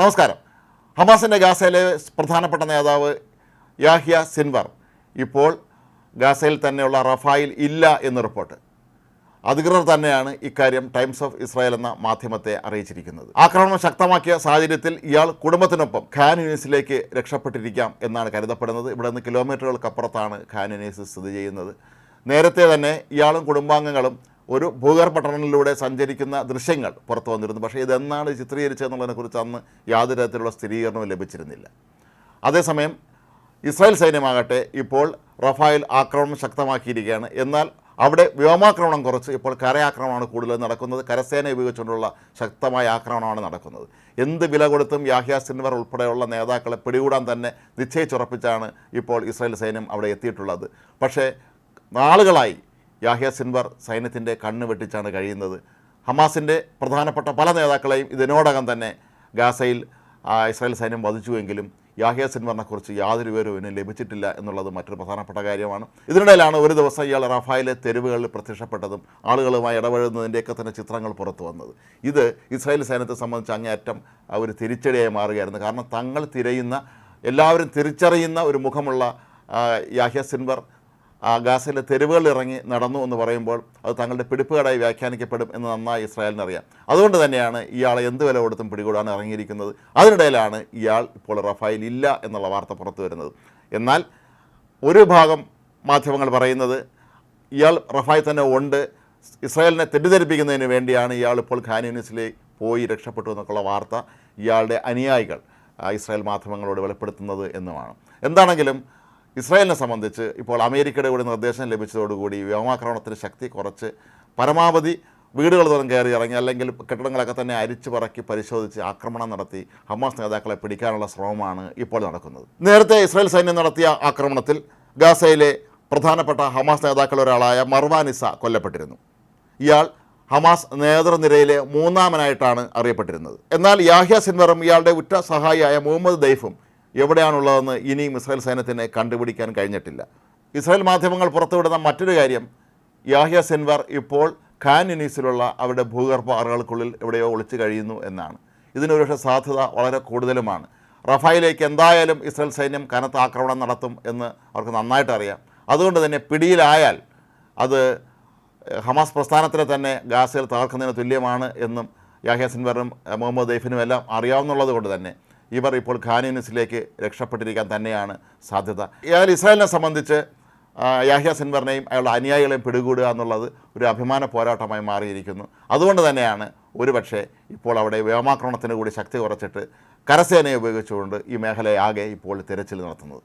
നമസ്കാരം. ഹമാസിന്റെ ഗാസയിലെ പ്രധാനപ്പെട്ട നേതാവ് യാഹിയ സിൻവർ ഇപ്പോൾ ഗാസയിൽ തന്നെയുള്ള റഫായിൽ ഇല്ല എന്ന് റിപ്പോർട്ട്. അധികൃതർ തന്നെയാണ് ഇക്കാര്യം ടൈംസ് ഓഫ് ഇസ്രായേൽ എന്ന മാധ്യമത്തെ അറിയിച്ചിരിക്കുന്നത്. ആക്രമണം ശക്തമാക്കിയ സാഹചര്യത്തിൽ ഇയാൾ കുടുംബത്തിനൊപ്പം ഖാൻ യൂണിസിലേക്ക് രക്ഷപ്പെട്ടിരിക്കാം എന്നാണ് കരുതപ്പെടുന്നത്. ഇവിടെ നിന്ന് കിലോമീറ്ററുകൾക്കപ്പുറത്താണ് ഖാൻ യൂണിസ് സ്ഥിതി ചെയ്യുന്നത്. നേരത്തെ തന്നെ ഇയാളും കുടുംബാംഗങ്ങളും ഒരു ഭൂഗർഭ ടണലിലൂടെ സഞ്ചരിക്കുന്ന ദൃശ്യങ്ങൾ പുറത്തു വന്നിരുന്നു. പക്ഷേ ഇതെന്നാണ് ചിത്രീകരിച്ചതെന്നുള്ളതിനെക്കുറിച്ച് അന്ന് യാതൊരു തരത്തിലുള്ള സ്ഥിരീകരണവും ലഭിച്ചിരുന്നില്ല. അതേസമയം ഇസ്രായേൽ സൈന്യമാകട്ടെ ഇപ്പോൾ റഫായിൽ ആക്രമണം ശക്തമാക്കിയിരിക്കുകയാണ്. എന്നാൽ അവിടെ വ്യോമാക്രമണം കുറച്ച് ഇപ്പോൾ കരയാക്രമണമാണ് കൂടുതൽ നടക്കുന്നത്. കരസേന ഉപയോഗിച്ചുകൊണ്ടുള്ള ശക്തമായ ആക്രമണമാണ് നടക്കുന്നത്. എന്ത് വില കൊടുത്തും യാഹ്യ സിൻവർ ഉൾപ്പെടെയുള്ള നേതാക്കളെ പിടികൂടാൻ തന്നെ നിശ്ചയിച്ചുറപ്പിച്ചാണ് ഇപ്പോൾ ഇസ്രായേൽ സൈന്യം അവിടെ എത്തിയിട്ടുള്ളത്. പക്ഷേ നാളുകളായി യാഹ്യ സിൻവർ സൈന്യത്തിന്റെ കണ്ണ് വെട്ടിച്ചാണ് കഴിയുന്നത്. ഹമാസിന്റെ പ്രധാനപ്പെട്ട പല നേതാക്കളെയും ഇതിനോടകം തന്നെ ഗാസയിൽ ഇസ്രായേൽ സൈന്യം വധിച്ചുവെങ്കിലും യാഹ്യ സിൻവറിനെക്കുറിച്ച് യാതൊരു വിവരവും ഇനി ലഭിച്ചിട്ടില്ല എന്നുള്ളത് മറ്റൊരു പ്രധാനപ്പെട്ട കാര്യമാണ്. ഇതിനിടയിലാണ് ഒരു ദിവസം ഇയാൾ റഫായിലെ തെരുവുകളിൽ പ്രത്യക്ഷപ്പെട്ടതും ആളുകളുമായി ഇടപഴകുന്നതിന്റെയൊക്കെ തന്നെ ചിത്രങ്ങൾ പുറത്തു വന്നത്. ഇത് ഇസ്രായേൽ സൈന്യത്തെ സംബന്ധിച്ച് അങ്ങേയറ്റം ഒരു തിരിച്ചടിയായി മാറുകയായിരുന്നു. കാരണം തങ്ങൾ തിരയുന്ന എല്ലാവരും തിരിച്ചറിയുന്ന ഒരു മുഖമുള്ള യാഹ്യ സിൻവർ ആ ഗാസയിലെ തെരുവുകളിൽ ഇറങ്ങി നടന്നു എന്ന് പറയുമ്പോൾ അത് തങ്ങളുടെ പിടിപ്പുകേടായി വ്യാഖ്യാനിക്കപ്പെടും എന്ന് നന്നായി ഇസ്രായേലിന് അറിയാം. അതുകൊണ്ട് തന്നെയാണ് ഇയാൾ എന്ത് വില കൊടുത്തും പിടികൂടാൻ ഇറങ്ങിയിരിക്കുന്നത്. അതിനിടയിലാണ് ഇയാൾ ഇപ്പോൾ റഫായിൽ ഇല്ല എന്നുള്ള വാർത്ത പുറത്തു വരുന്നത്. എന്നാൽ ഒരു ഭാഗം മാധ്യമങ്ങൾ പറയുന്നത് ഇയാൾ റഫായി തന്നെ ഉണ്ട്. ഇസ്രായേലിനെ തെറ്റിദ്ധരിപ്പിക്കുന്നതിന് വേണ്ടിയാണ് ഇയാൾ ഇപ്പോൾ ഖാനിയൂണിസിലെ പോയി രക്ഷപ്പെട്ടു എന്നൊക്കെയുള്ള വാർത്ത ഇയാളുടെ അനുയായികൾ ഇസ്രായേൽ മാധ്യമങ്ങളോട് വെളിപ്പെടുത്തുന്നത് എന്നുമാണ്. എന്താണെങ്കിലും ഇസ്രായേലിനെ സംബന്ധിച്ച് ഇപ്പോൾ അമേരിക്കയുടെ കൂടി നിർദ്ദേശം ലഭിച്ചതോടുകൂടി വ്യോമാക്രമണത്തിന് ശക്തി കുറച്ച് പരമാവധി വീടുകൾ തോറും കയറി ഇറങ്ങി അല്ലെങ്കിൽ കെട്ടിടങ്ങളൊക്കെ തന്നെ അരിച്ചു പറക്കി പരിശോധിച്ച് ആക്രമണം നടത്തി ഹമാസ് നേതാക്കളെ പിടിക്കാനുള്ള ശ്രമമാണ് ഇപ്പോൾ നടക്കുന്നത്. നേരത്തെ ഇസ്രായേൽ സൈന്യം നടത്തിയ ആക്രമണത്തിൽ ഗാസയിലെ പ്രധാനപ്പെട്ട ഹമാസ് നേതാക്കളൊരാളായ മർവാനിസ കൊല്ലപ്പെട്ടിരുന്നു. ഇയാൾ ഹമാസ് നേതൃനിരയിലെ മൂന്നാമനായിട്ടാണ് അറിയപ്പെട്ടിരുന്നത്. എന്നാൽ യാഹ്യ സിൻവറും ഇയാളുടെ ഉറ്റ സഹായിയായ മുഹമ്മദ് ദൈഫും എവിടെയാണുള്ളതെന്ന് ഇനിയും ഇസ്രായേൽ സൈന്യത്തിന് കണ്ടുപിടിക്കാൻ കഴിഞ്ഞിട്ടില്ല. ഇസ്രായേൽ മാധ്യമങ്ങൾ പുറത്തുവിടുന്ന മറ്റൊരു കാര്യം യാഹ്യ സെൻവർ ഇപ്പോൾ ഖാൻ യുനീസിലുള്ള അവരുടെ ഭൂഗർഭ അറകൾക്കുള്ളിൽ എവിടെയോ ഒളിച്ചു കഴിയുന്നു എന്നാണ്. ഇതിനൊരുപക്ഷെ സാധ്യത വളരെ കൂടുതലുമാണ്. റഫായിലേക്ക് എന്തായാലും ഇസ്രായേൽ സൈന്യം കനത്ത ആക്രമണം നടത്തും എന്ന് അവർക്ക് നന്നായിട്ട് അറിയാം. അതുകൊണ്ട് തന്നെ പിടിയിലായാൽ അത് ഹമാസ് പ്രസ്ഥാനത്തിനെ തന്നെ ഗാസയിൽ തകർക്കുന്നതിന് തുല്യമാണ് എന്നും യാഹ്യ സെൻവറും മുഹമ്മദ് ദൈഫിനും എല്ലാം അറിയാവുന്നുള്ളത് കൊണ്ട് തന്നെ. ഇവർ ഇപ്പോൾ ഖാനിനസിലേക്ക് രക്ഷപ്പെട്ടിരിക്കാൻ തന്നെയാണ് സാധ്യത. ഏതായാലും ഇസ്രായേലിനെ സംബന്ധിച്ച് യാഹ്യ സിൻവറിനെയും അയാളുടെ അനുയായികളെയും പിടികൂടുക എന്നുള്ളത് ഒരു അഭിമാന പോരാട്ടമായി മാറിയിരിക്കുന്നു. അതുകൊണ്ട് തന്നെയാണ് ഒരുപക്ഷെ ഇപ്പോൾ അവിടെ വ്യോമാക്രമണത്തിന് കൂടി ശക്തി കുറച്ചിട്ട് കരസേനയെ ഉപയോഗിച്ചുകൊണ്ട് ഈ മേഖലയാകെ ഇപ്പോൾ തിരച്ചിൽ നടത്തുന്നത്.